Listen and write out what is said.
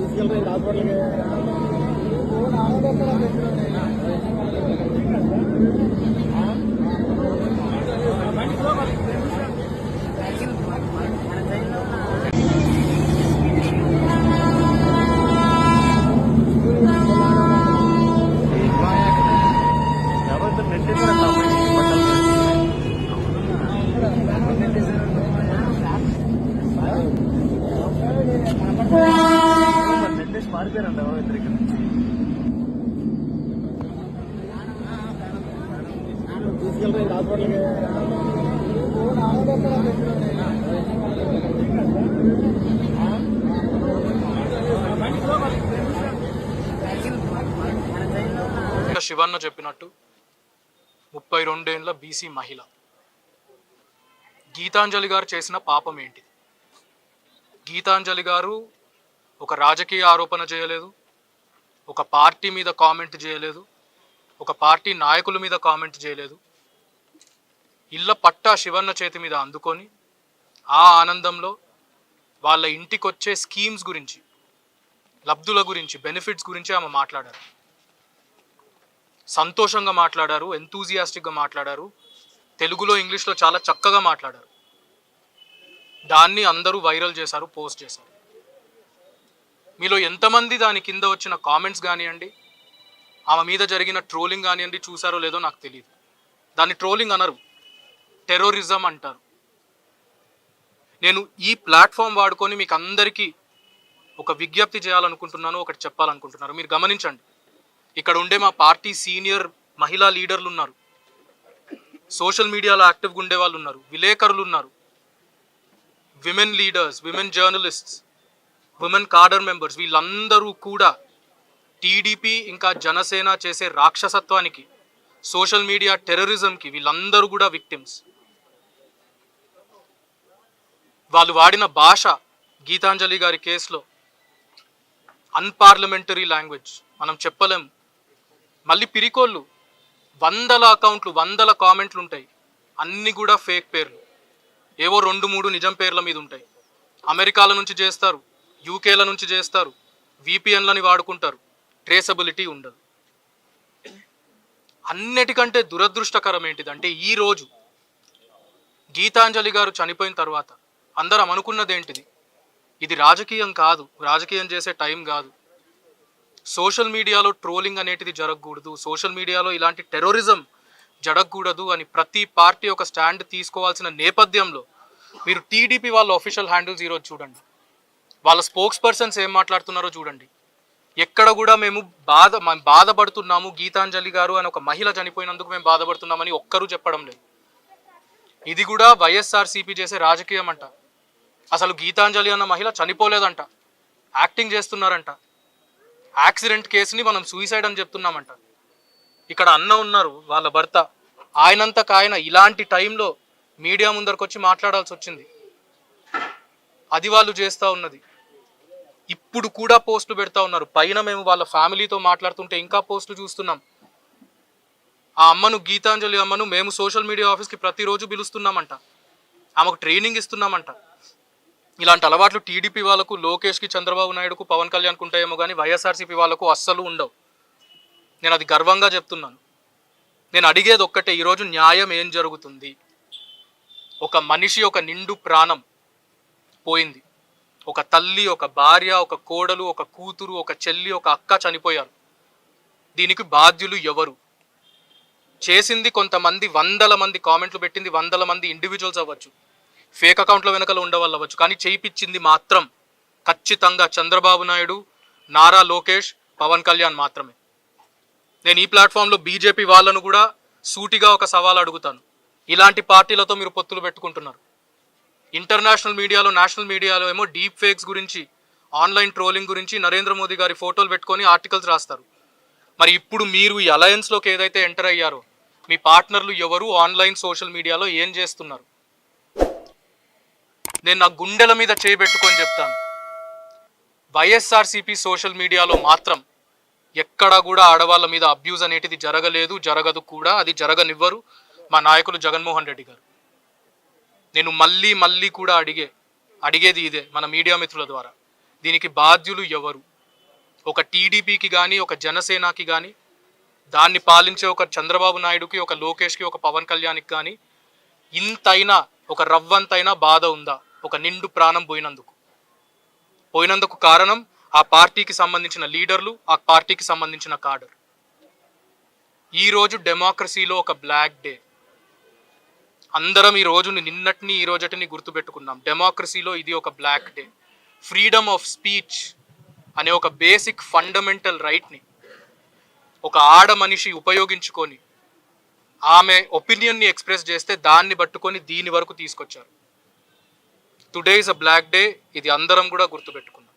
తీసుకెళ్తాను శివన్న చెప్పినట్టు ముప్పై రెండేళ్ళ బీసీ మహిళ. గీతాంజలి గారు చేసిన పాపం ఏంటి గీతాంజలి గారు ఒక రాజకీయ ఆరోపణ చేయలేదు ఒక పార్టీ మీద కామెంట్ చేయలేదు ఒక పార్టీ నాయకుల మీద కామెంట్ చేయలేదు ఇళ్ళ పట్టా శివన్న చేతి మీద అందుకొని ఆ ఆనందంలో వాళ్ళ ఇంటికొచ్చే స్కీమ్స్ గురించి లబ్ధుల గురించి బెనిఫిట్స్ గురించి ఆమె మాట్లాడారు. సంతోషంగా మాట్లాడారు ఎంతూజియాస్టిక్గా మాట్లాడారు తెలుగులో ఇంగ్లీష్లో చాలా చక్కగా మాట్లాడారు. దాన్ని అందరూ వైరల్ చేశారు పోస్ట్ చేశారు. మీలో ఎంతమంది దాని కింద వచ్చిన కామెంట్స్ కానివ్వండి ఆమె మీద జరిగిన ట్రోలింగ్ కానివ్వండి చూసారో లేదో నాకు తెలియదు దాన్ని ట్రోలింగ్ అనరు. టెర్రరిజం అంటారు. నేను ఈ ప్లాట్ఫామ్ వాడుకొని మీకు అందరికీ ఒక విజ్ఞప్తి చేయాలనుకుంటున్నాను ఒకటి చెప్పాలనుకుంటున్నారు. మీరు గమనించండి. ఇక్కడ ఉండే మా పార్టీ సీనియర్ మహిళా లీడర్లు ఉన్నారు. సోషల్ మీడియాలో యాక్టివ్గా ఉండే వాళ్ళు ఉన్నారు. విలేకరులు ఉన్నారు. Women leaders women journalists women cadre members వీళ్ళందరూ కూడా టీడీపీ ఇంకా జనసేన చేసే రాక్షసత్వానికి సోషల్ మీడియా టెర్రరిజంకి వీళ్ళందరూ కూడా విక్టిమ్స్. వాళ్ళు వాడిన భాష గీతాంజలి గారి కేసులో అన్పార్లమెంటరీ లాంగ్వేజ్. మనం చెప్పలేం. మళ్ళీ పిరికోళ్ళు వందల అకౌంట్లు వందల కామెంట్లు ఉంటాయి. అన్నీ కూడా ఫేక్ పేర్లు. ఏవో రెండు మూడు నిజం పేర్ల మీద ఉంటాయి. అమెరికాల నుంచి చేస్తారు యూకేల నుంచి చేస్తారు విపిఎన్లని వాడుకుంటారు. ట్రేసబిలిటీ ఉండదు. అన్నిటికంటే దురదృష్టకరం ఏంటిదంటే ఈ రోజు గీతాంజలి గారు చనిపోయిన తర్వాత అందరం అనుకున్నదేంటిది? ఇది రాజకీయం కాదు. రాజకీయం చేసే టైం కాదు. సోషల్ మీడియాలో ట్రోలింగ్ అనేటిది జరగకూడదు. సోషల్ మీడియాలో ఇలాంటి టెర్రరిజం జరగకూడదు అని ప్రతి పార్టీ ఒక స్టాండ్ తీసుకోవాల్సిన నేపథ్యంలో మీరు టీడీపీ వాళ్ళ అఫీషియల్ హ్యాండిల్స్ ఈరోజు చూడండి. వాళ్ళ స్పోక్స్ పర్సన్స్ ఏం మాట్లాడుతున్నారో చూడండి. ఎక్కడ కూడా మేము బాధ బాధపడుతున్నాము గీతాంజలి గారు అని ఒక మహిళ చనిపోయినందుకు మేము బాధపడుతున్నామని ఒక్కరూ చెప్పడం లేదు. ఇది కూడా వైఎస్ఆర్సీపీ చేసే రాజకీయం అంట. అసలు గీతాంజలి అన్న మహిళ చనిపోలేదంట. యాక్టింగ్ చేస్తున్నారంట. యాక్సిడెంట్ కేసుని మనం సూసైడ్ అని చెప్తున్నామంట. ఇక్కడ అన్న ఉన్నారు వాళ్ళ భర్త. ఆయనంతకు ఆయన ఇలాంటి టైంలో మీడియా ముందరకు వచ్చి మాట్లాడాల్సి వచ్చింది. అది వాళ్ళు చేస్తూ ఉన్నది. ఇప్పుడు కూడా పోస్టులు పెడతా ఉన్నారు. పైన మేము వాళ్ళ ఫ్యామిలీతో మాట్లాడుతుంటే ఇంకా పోస్టులు చూస్తున్నాం. ఆ అమ్మను గీతాంజలి అమ్మను మేము సోషల్ మీడియా ఆఫీస్కి ప్రతిరోజు పిలుస్తున్నామంట. ఆమెకు ట్రైనింగ్ ఇస్తున్నామంట. ఇలాంటి అలవాట్లు టీడీపీ వాళ్ళకు లోకేష్కి చంద్రబాబు నాయుడుకు పవన్ కళ్యాణ్కు ఉంటాయేమో కానీ వైఎస్ఆర్సీపీ వాళ్ళకు అస్సలు ఉండవు. నేను అది గర్వంగా చెప్తున్నాను. నేను అడిగేది ఒక్కటే ఈరోజు న్యాయం ఏం జరుగుతుంది? ఒక మనిషి ఒక నిండు ప్రాణం పోయింది. ఒక తల్లి ఒక భార్య ఒక కోడలు ఒక కూతురు ఒక చెల్లి ఒక అక్క చనిపోయారు. దీనికి బాధ్యులు ఎవరు? చేసింది కొంతమంది వందల మంది కామెంట్లు పెట్టింది వందల మంది ఇండివిజువల్స్ అవ్వచ్చు. ఫేక్ అకౌంట్ల వెనకాల ఉండవల్లవచ్చు కానీ చేయించింది మాత్రం ఖచ్చితంగా చంద్రబాబు నాయుడు నారా లోకేష్ పవన్ కళ్యాణ్ మాత్రమే. నేను ఈ ప్లాట్ఫామ్లో బీజేపీ వాళ్ళను కూడా సూటిగా ఒక సవాల్ అడుగుతాను. ఇలాంటి పార్టీలతో మీరు పొత్తులు పెట్టుకుంటున్నారు. ఇంటర్నేషనల్ మీడియాలో నేషనల్ మీడియాలో ఏమో డీప్ ఫేక్స్ గురించి ఆన్లైన్ ట్రోలింగ్ గురించి నరేంద్ర మోదీ గారి ఫోటోలు పెట్టుకొని ఆర్టికల్స్ రాస్తారు. మరి ఇప్పుడు మీరు ఈ అలయన్స్లోకి ఏదైతే ఎంటర్ అయ్యారో మీ పార్ట్నర్లు ఎవరు ఆన్లైన్ సోషల్ మీడియాలో ఏం చేస్తున్నారు? నేను నా గుండెల మీద చేయబెట్టుకొని చెప్తాను. వైఎస్ఆర్సీపీ సోషల్ మీడియాలో మాత్రం ఎక్కడా కూడా ఆడవాళ్ళ మీద అబ్యూజ్ అనేటిది జరగలేదు జరగదు కూడా అది జరగనివ్వరు మా నాయకులు జగన్మోహన్ రెడ్డి గారు. నేను మళ్ళీ మళ్ళీ కూడా అడిగే అడిగేది ఇదే మన మీడియా మిత్రుల ద్వారా. దీనికి బాధ్యులు ఎవరు? ఒక టీడీపీకి కానీ ఒక జనసేనకి కానీ దాన్ని పాలించే ఒక చంద్రబాబు నాయుడుకి ఒక లోకేష్కి ఒక పవన్ కళ్యాణ్కి కానీ ఇంతైనా ఒక రవ్వంతైనా బాధ ఉందా? ఒక నిండు ప్రాణం పోయినందుకు. పోయినందుకు కారణం ఆ పార్టీకి సంబంధించిన లీడర్లు ఆ పార్టీకి సంబంధించిన కాడర్. ఈరోజు డెమోక్రసీలో ఒక బ్లాక్ డే. అందరం ఈ రోజుని నిన్నటిని ఈ రోజటిని గుర్తుపెట్టుకున్నాం. డెమోక్రసీలో ఇది ఒక black day. Freedom of speech అనే ఒక బేసిక్ ఫండమెంటల్ రైట్ని ఒక ఆడ మనిషి ఉపయోగించుకొని ఆమె ఒపీనియన్ని ఎక్స్ప్రెస్ చేస్తే దాన్ని పట్టుకొని దీని వరకు తీసుకొచ్చారు. Today is a black day ఇది అందరం కూడా గుర్తుపెట్టుకున్నాం